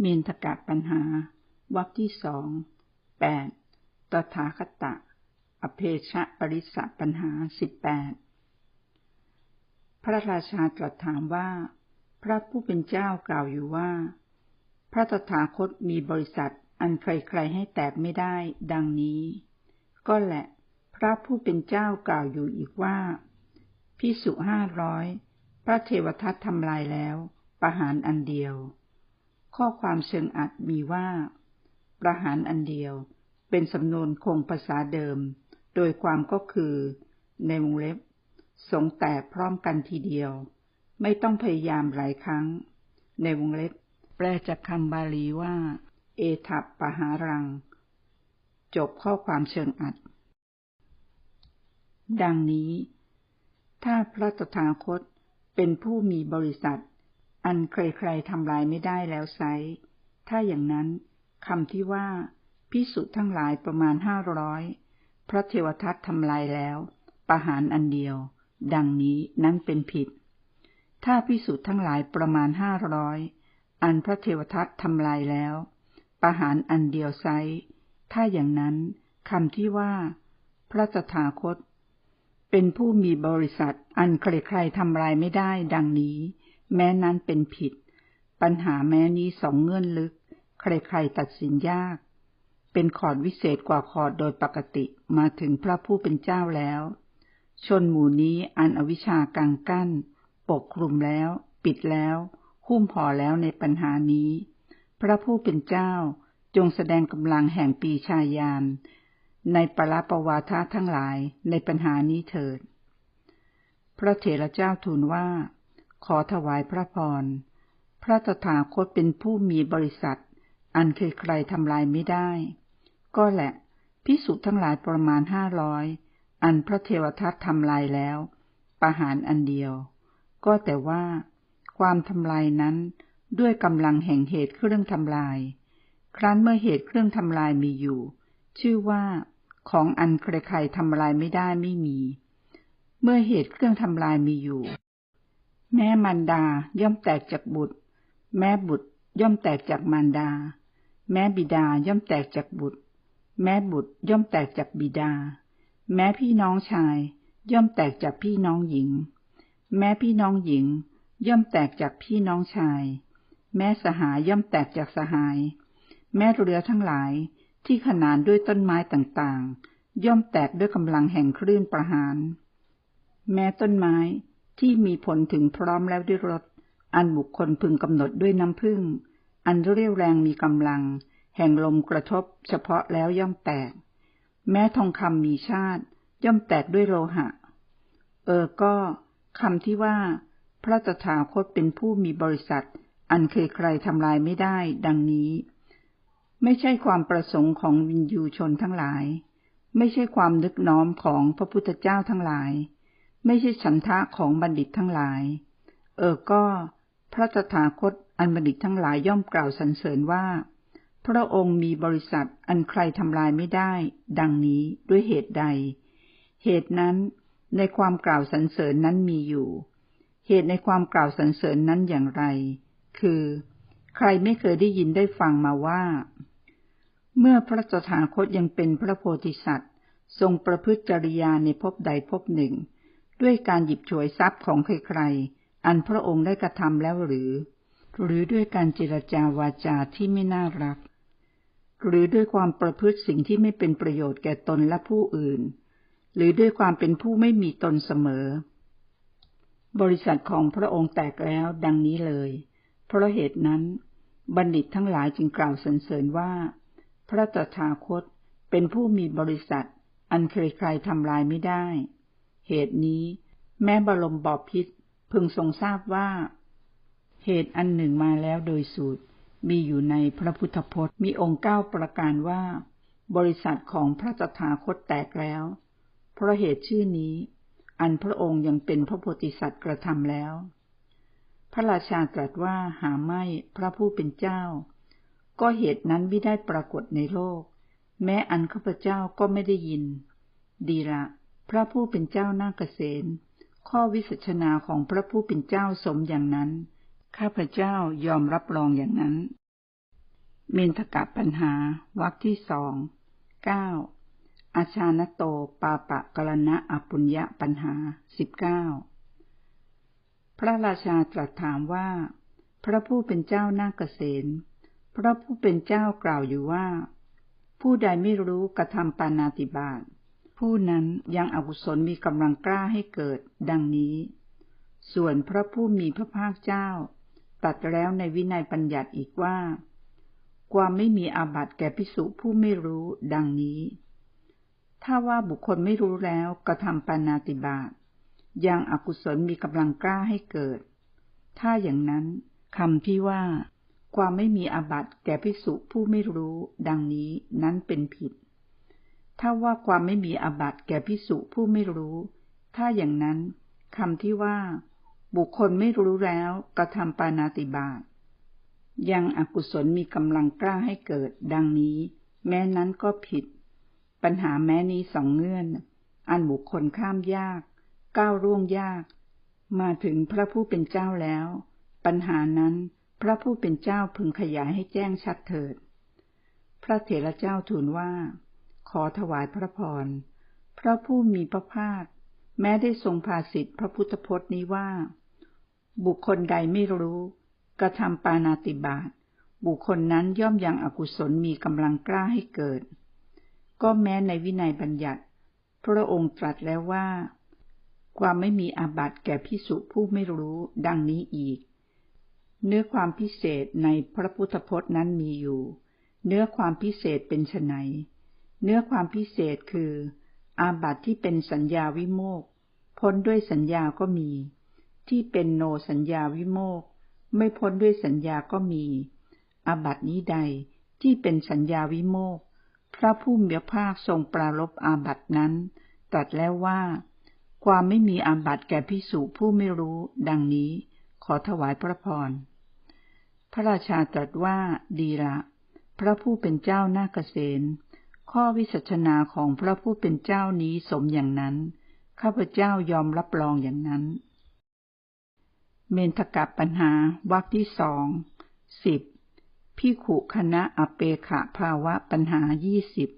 เมนทกะปัญหาวรรคที่สองแปดตถาคตะ อเพชะปริสะปัญหาสิบแปดพระราชาตรัสถามว่า พระผู้เป็นเจ้ากล่าวอยู่ว่า พระตถาคตมีบริษัทอันใครๆให้แตกไม่ได้ ดังนี้ ก็แหละ พระผู้เป็นเจ้ากล่าวอยู่อีกว่าพิสุห้าร้อยพระเทวทัตทำลายแล้ว ประหารอันเดียว ข้อความเชิงอัดมีว่า ประหารอันเดียว เป็นสำนวนคงภาษาเดิม โดยความก็คือ ในวงเล็บ สงแตกพร้อมกันทีเดียว ไม่ต้องพยายามหลายครั้ง ในวงเล็บ แปลจากคำบาลีว่า เอทัปปหารัง จบข้อความเชิงอัด ดังนี้ ถ้าพระตถาคตเป็นผู้มีบริษัท อันใครๆทำลายไม่ได้แล้วไซ ถ้าอย่างนั้นคำที่ว่าพิสุทั้งหลายประมาณห้าร้อยพระเทวทัตทำลายแล้ว ประหารอันเดียว ดังนี้นั้นเป็นผิด ถ้าพิสุทั้งหลายประมาณห้าร้อยอันพระเทวทัตทำลายแล้ว ประหารอันเดียวไซ ถ้าอย่างนั้นคำที่ว่า พระตถาคต เป็นผู้มีบริษัทอันใครๆทำลายไม่ได้ดังนี้ แม้นั้นเป็นผิด ปัญหาแม้นี้สองเงื่อนลึก ใครๆตัดสินยาก เป็นขอดวิเศษกว่าขอดโดยปกติมาถึงพระผู้เป็นเจ้าแล้ว ชนหมู่นี้อันอวิชากังกั้น ปกคลุมแล้ว ปิดแล้วคุ้มห่อแล้วในปัญหานี้ พระผู้เป็นเจ้าจงแสดงกำลังแห่งปีชายานในปราปวาทะทั้งหลายในปัญหานี้เถิด พระเถระเจ้าทูลว่า ขอถวายพระพร พระตถาคตเป็นผู้มีบริษัท อันเคยใครทำลายไม่ได้ ก็แหละพิสุทั้งหลายประมาณห้าร้อย อันพระเทวทัตทำลายแล้ว ประหารอันเดียว ก็แต่ว่า ความทำลายนั้นด้วยกำลังแห่งเหตุเครื่องทำลาย ครั้นเมื่อเหตุเครื่องทำลายมีอยู่ ชื่อว่า ของอันใครๆทำลายไม่ได้ไม่มี เมื่อเหตุเครื่องทำลายมีอยู่ แม่มารดาย่อมแตกจากบุตร แม่บุตรย่อมแตกจากมารดา แม่บิดาย่อมแตกจากบุตร แม่บุตรย่อมแตกจากบิดา แม้พี่น้องชาย ย่อมแตกจากพี่น้องหญิง แม้พี่น้องหญิง ย่อมแตกจากพี่น้องชาย แม่สหายย่อมแตกจากสหาย แม่เรือทั้งหลายที่ขนานด้วยต้นไม้ต่างๆ ย่อมแตกด้วยกำลังแห่งคลื่นประหาร แม้ต้นไม้ ที่มีผลถึงพร้อมแล้วด้วยรสอันบุคคลพึงกำหนดด้วยน้ำพึ่ง อันเรียวแรงมีกำลัง แห่งลมกระทบเฉพาะแล้วย่อมแตก แม้ทองคำมีชาติ ย่อมแตกด้วยโลหะ เออก็คำที่ว่า พระตถาคตเป็นผู้มีบริษัท อันเคยใครทำลายไม่ได้ ดังนี้ ไม่ใช่ความประสงค์ของวินยูชนทั้งหลาย ไม่ใช่ความนึกน้อมของพระพุทธเจ้าทั้งหลาย ไม่ใช่ฉันทะของบัณฑิตทั้งหลาย เออก็ พระตถาคตอันบัณฑิตทั้งหลายย่อมกล่าวสรรเสริญว่า พระองค์มีบริษัทอันใครทำลายไม่ได้ ดังนี้ด้วยเหตุใด เหตุนั้นในความกล่าวสรรเสริญนั้นมีอยู่ เหตุในความกล่าวสรรเสริญนั้นอย่างไร คือ ใครไม่เคยได้ยินได้ฟังมาว่า เมื่อพระตถาคตยังเป็นพระโพธิสัตว์ ทรงประพฤติจริยาในภพใดภพหนึ่ง ด้วยการหยิบฉวยทรัพย์ของใครๆ อันพระองค์ได้กระทำแล้วหรือ หรือด้วยการเจรจาวาจาที่ไม่น่ารัก หรือด้วยความประพฤติสิ่งที่ไม่เป็นประโยชน์แก่ตนและผู้อื่น หรือด้วยความเป็นผู้ไม่มีตนเสมอ บริษัทของพระองค์แตกแล้วดังนี้เลย เพราะเหตุนั้น บัณฑิตทั้งหลายจึงกล่าวสรรเสริญว่า พระตถาคตเป็นผู้มีบริษัทอันใครๆทำลายไม่ได้ เหตุนี้ แม้บรมบอบพิษพึงทรงทราบว่า เหตุอันหนึ่งมาแล้วโดยสูตร มีอยู่ในพระพุทธพจน์มีองค์เก้าประการว่า บริษัทของพระตถาคตแตกแล้ว เพราะเหตุชื่อนี้ อันพระองค์ยังเป็นพระโพธิสัตว์กระทำแล้ว พระราชาตรัสว่าหาไม่พระผู้เป็นเจ้า ก็เหตุนั้นไม่ได้ปรากฏในโลก แม้อันข้าพเจ้าก็ไม่ได้ยิน ดีละ พระผู้เป็นเจ้านาเกษณข้อวิสัชนาของพระผู้เป็นเจ้าสมอย่างนั้น ข้าพเจ้ายอมรับรองอย่างนั้น เมนทกะปัญหาวรรคที่สองเก้าอาชานโตปาปะกรณะอปุญญะปัญหาสิบเก้าพระราชาตรัสถามว่า พระผู้เป็นเจ้านาเกษณพระผู้เป็นเจ้ากล่าวอยู่ว่า ผู้ใดไม่รู้กระทำปานาติบาต ผู้นั้นยังอกุศลมีกำลังกล้าให้เกิด ดังนี้ ส่วนพระผู้มีพระภาคเจ้า ตัดแล้วในวินัยปัญญัติอีกว่า ความไม่มีอาบัติแก่พิสุผู้ไม่รู้ ดังนี้ ถ้าว่าบุคคลไม่รู้แล้วกระทำปานาติบาตยังอกุศลมีกำลังกล้าให้เกิด ถ้าอย่างนั้นคำที่ว่า ความไม่มีอาบัติแก่พิสุผู้ไม่รู้ ดังนี้นั้นเป็นผิด ถ้าว่าความไม่มีอาบัติแก่พิสุผู้ไม่รู้ ถ้าอย่างนั้นคำที่ว่า บุคคลไม่รู้แล้วกระทำปานาติบาตยังอกุศลมีกำลังกล้าให้เกิด ดังนี้ แม้นั้นก็ผิด ปัญหาแม้นี้สองเงื่อน อันบุคคลข้ามยาก ก้าวร่วงยาก มาถึงพระผู้เป็นเจ้าแล้ว ปัญหานั้นพระผู้เป็นเจ้าพึงขยายให้แจ้งชัดเถิด พระเถระเจ้าทูลว่า ขอถวายพระพร พระผู้มีพระภาค แม้ได้ทรงภาสิทธิพระพุทธพจน์นี้ว่า บุคคลใดไม่รู้กระทำปานาติบาตบุคคลนั้นย่อมยังอกุศลมีกำลังกล้าให้เกิด ก็แม้ในวินัยบัญญัติ พระองค์ตรัสแล้วว่า ความไม่มีอาบัติแก่พิสุผู้ไม่รู้ดังนี้อีก เนื้อความพิเศษในพระพุทธพจน์นั้นมีอยู่ เนื้อความพิเศษเป็นไน เนื้อความพิเศษคือ อาบัติที่เป็นสัญญาวิโมกพ้นด้วยสัญญาก็มี ที่เป็นโนสัญญาวิโมกไม่พ้นด้วยสัญญาก็มี อาบัตินี้ใดที่เป็นสัญญาวิโมกพระผู้มีพระภาคทรงปรารบอาบัตินั้นตรัสแล้วว่า ความไม่มีอาบัติแก่พิสุผู้ไม่รู้ ดังนี้ ขอถวายพระพร พระราชาตรัสว่าดีละ พระผู้เป็นเจ้านาเกษ ข้อวิสัชนาของพระผู้เป็นเจ้านี้สมอย่างนั้น ข้าพเจ้ายอมรับรองอย่างนั้น เมนทกับปัญหาวรรคที่สองสิบพิขุคณะอเปขะภาวะปัญหายี่สิบ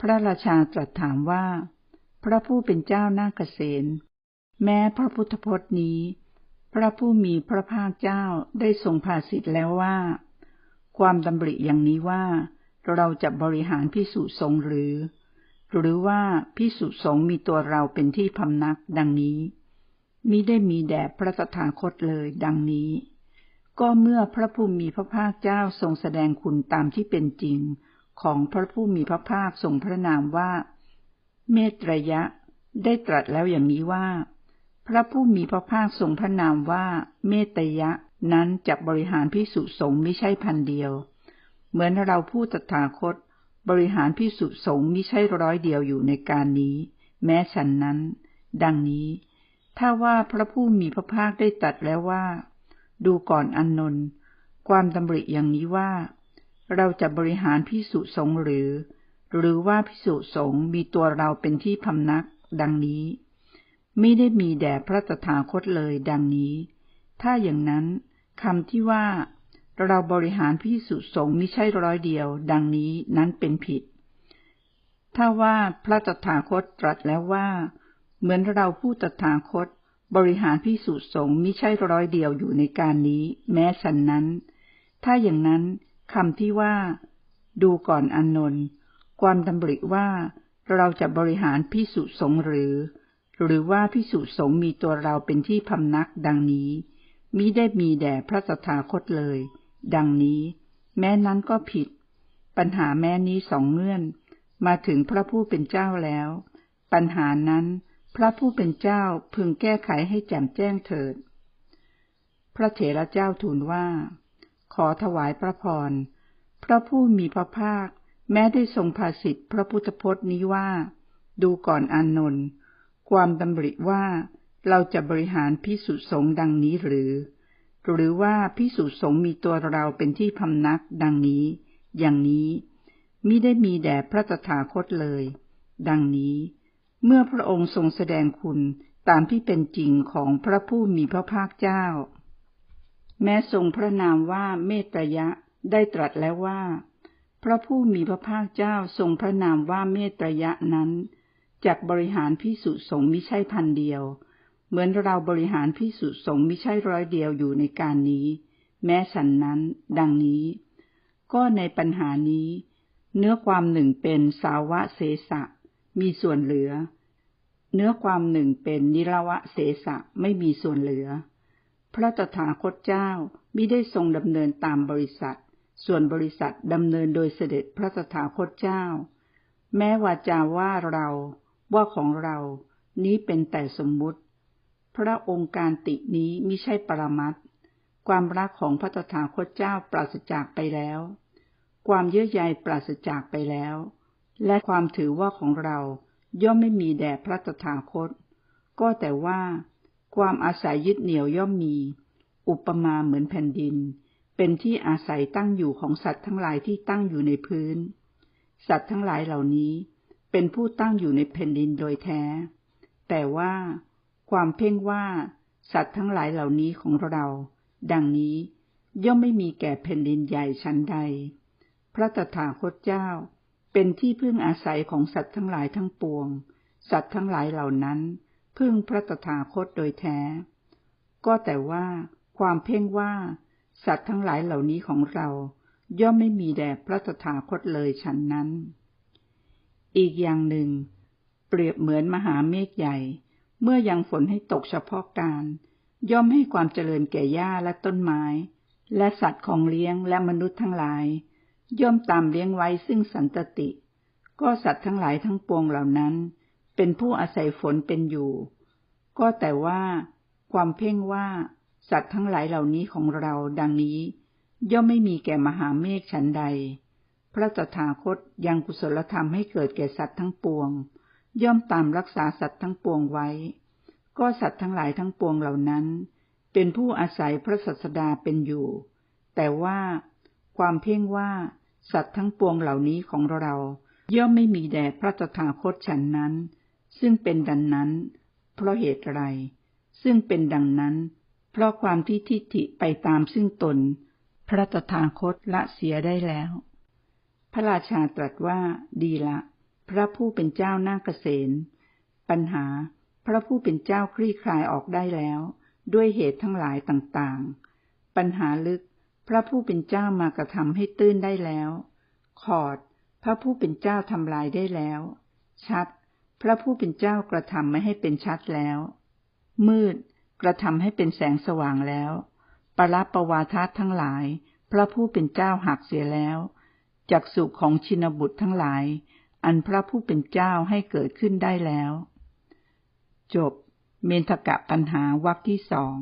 พระราชาตรัสถามว่า พระผู้เป็นเจ้านาเกษณแม้พระพุทธพจน์นี้ พระผู้มีพระภาคเจ้าได้ทรงภาสิทธิ์แล้วว่า ความดำริอย่างนี้ว่า เราจะบริหารพิสุสงหรือ หรือว่าพิสุสงมีตัวเราเป็นที่พำนักดังนี้มิได้มีแด่พระตถาคตเลยดังนี้ ก็เมื่อพระผู้มีพระภาคเจ้าทรงแสดงคุณตามที่เป็นจริง ของพระผู้มีพระภาคทรงพระนามว่า เมตรยะ ได้ตรัสแล้วอย่างนี้ว่า พระผู้มีพระภาคทรงพระนามว่า เมตยะ นั้นจะบริหารพิสุสงไม่ใช่พันเดียว เหมือนเราพูดตถาคต บริหารพิสุสงฆ์มิใช่ร้อยเดียวอยู่ในการนี้ แม้ฉันนั้น ดังนี้ ถ้าว่าพระผู้มีพระภาคได้ตัดแล้วว่า ดูก่อนอนนนท์ความดำริอย่างนี้ว่า เราจะบริหารพิสุสงฆ์หรือ หรือว่าพิสุสงฆ์มีตัวเราเป็นที่พำนัก ดังนี้ไม่ได้มีแด่พระตถาคตเลยดังนี้ ถ้าอย่างนั้นคำที่ว่า เราบริหารพิสุสงฆ์ไม่ใช่ร้อยเดียว ดังนี้นั้นเป็นผิด ถ้าว่าพระตถาคตตรัสแล้วว่า เหมือนเราผู้ตถาคตบริหารพิสุสงฆ์ไม่ใช่ร้อยเดียวอยู่ในการนี้ แม้ฉันนั้น ถ้าอย่างนั้นคำที่ว่า ดูก่อนอนนท์ความดำริว่าเราจะบริหารพิสุสงฆ์หรือ หรือว่าพิสุสงฆ์มีตัวเราเป็นที่พำนักดังนี้มิได้มีแด่พระตถาคตเลย ดังนี้ แม้นั้นก็ผิด ปัญหาแม้นี้สองเงื่อน มาถึงพระผู้เป็นเจ้าแล้ว ปัญหานั้นพระผู้เป็นเจ้าพึงแก้ไขให้แจ่มแจ้งเถิด พระเถระเจ้าทูลว่า ขอถวายพระพร พระผู้มีพระภาค แม้ได้ทรงภาสิทธิพระพุทธพจน์นี้ว่า ดูก่อนอานนท์ ความดำริว่าเราจะบริหารพิสุสงดังนี้หรือ หรือว่าพิสุสงมีตัวเราเป็นที่พำนักดังนี้ อย่างนี้มิได้มีแด่พระตถาคตเลย ดังนี้ เมื่อพระองค์ทรงแสดงคุณตามที่เป็นจริงของพระผู้มีพระภาคเจ้า แม้ทรงพระนามว่าเมตยะได้ตรัสแล้วว่า พระผู้มีพระภาคเจ้าทรงพระนามว่าเมตระยะนั้นจากบริหารพิสุสงฆ์มิใช่พันเดียว เหมือนเราบริหารพิสุสงฆ์มิใช่ร้อยเดียวอยู่ในการนี้ แม้ฉันนั้น ดังนี้ ก็ในปัญหานี้ เนื้อความหนึ่งเป็นสาวะเสสะ มีส่วนเหลือ เนื้อความหนึ่งเป็นนิรวะเสสะไม่มีส่วนเหลือ พระตถาคตเจ้ามิได้ทรงดำเนินตามบริษัท ส่วนบริษัทดำเนินโดยเสด็จพระตถาคตเจ้า แม้วาจาว่าเราว่าของเรานี้เป็นแต่สมมุติ พระองค์การตินี้มิใช่ปรมัตความรักของพระตถาคตเจ้าปราศจากไปแล้ว ความเยื่อใยปราศจากไปแล้ว และความถือว่าของเราย่อมไม่มีแด่พระตถาคต ก็แต่ว่า ความอาศัยยึดเหนี่ยวย่อมมี อุปมาเหมือนแผ่นดิน เป็นที่อาศัยตั้งอยู่ของสัตว์ทั้งหลายที่ตั้งอยู่ในพื้น สัตว์ทั้งหลายเหล่านี้เป็นผู้ตั้งอยู่ในแผ่นดินโดยแท้ แต่ว่า ความเพ่งว่า สัตว์ทั้งหลายเหล่านี้ของเรา ดังนี้ย่อมไม่มีแก่แผ่นดินใหญ่ชั้นใด พระตถาคตเจ้า เป็นที่พึ่งอาศัยของสัตว์ทั้งหลายทั้งปวง สัตว์ทั้งหลายเหล่านั้น พึ่งพระตถาคตโดยแท้ ก็แต่ว่าความเพ่งว่า สัตว์ทั้งหลายเหล่านี้ของเรา ย่อมไม่มีแด่พระตถาคตเลยฉันนั้น อีกอย่างหนึ่ง เปรียบเหมือนมหาเมฆใหญ่ เมื่อยังฝนให้ตกเฉพาะการ ย่อมให้ความเจริญแก่หญ้าและต้นไม้ และสัตว์ของเลี้ยงและมนุษย์ทั้งหลาย ย่อมตามเลี้ยงไว้ซึ่งสันตติ ก็สัตว์ทั้งหลายทั้งปวงเหล่านั้น เป็นผู้อาศัยฝนเป็นอยู่ ก็แต่ว่า ความเพ่งว่า สัตว์ทั้งหลายเหล่านี้ของเราดังนี้ ย่อมไม่มีแก่มหาเมฆฉันใด พระตถาคตยังกุศลธรรมให้เกิดแก่สัตว์ทั้งปวง ย่อมตามรักษาสัตว์ทั้งปวงไว้ ก็สัตว์ทั้งหลายทั้งปวงเหล่านั้น เป็นผู้อาศัยพระสัสดาเป็นอยู่ แต่ว่าความเพ่งว่าสัตว์ทั้งปวงเหล่านี้ของเราย่อมไม่มีแด่พระตถาคตฉันนั้น ซึ่งเป็นดังนั้น เพราะเหตุไร ซึ่งเป็นดังนั้น เพราะความที่ทิฏฐิไปตามซึ่งตน พระตถาคตละเสียได้แล้ว พระราชาตรัสว่าดีละ พระผู้เป็นเจ้านาเกษณปัญหา พระผู้เป็นเจ้าคลี่คลายออกได้แล้ว ด้วยเหตุทั้งหลายต่างๆ ปัญหาลึก พระผู้เป็นเจ้ามากระทำให้ตื้นได้แล้ว ขอด พระผู้เป็นเจ้าทำลายได้แล้ว ชัด พระผู้เป็นเจ้ากระทำไม่ให้เป็นชัดแล้ว มืด กระทำให้เป็นแสงสว่างแล้วปรปวาททั้งหลาย พระผู้เป็นเจ้าหักเสียแล้วจากสุขของชินบุตรทั้งหลาย อันพระผู้เป็นเจ้าให้เกิดขึ้นได้แล้ว จบ เมนทกะปัญหาวรรคที่สอง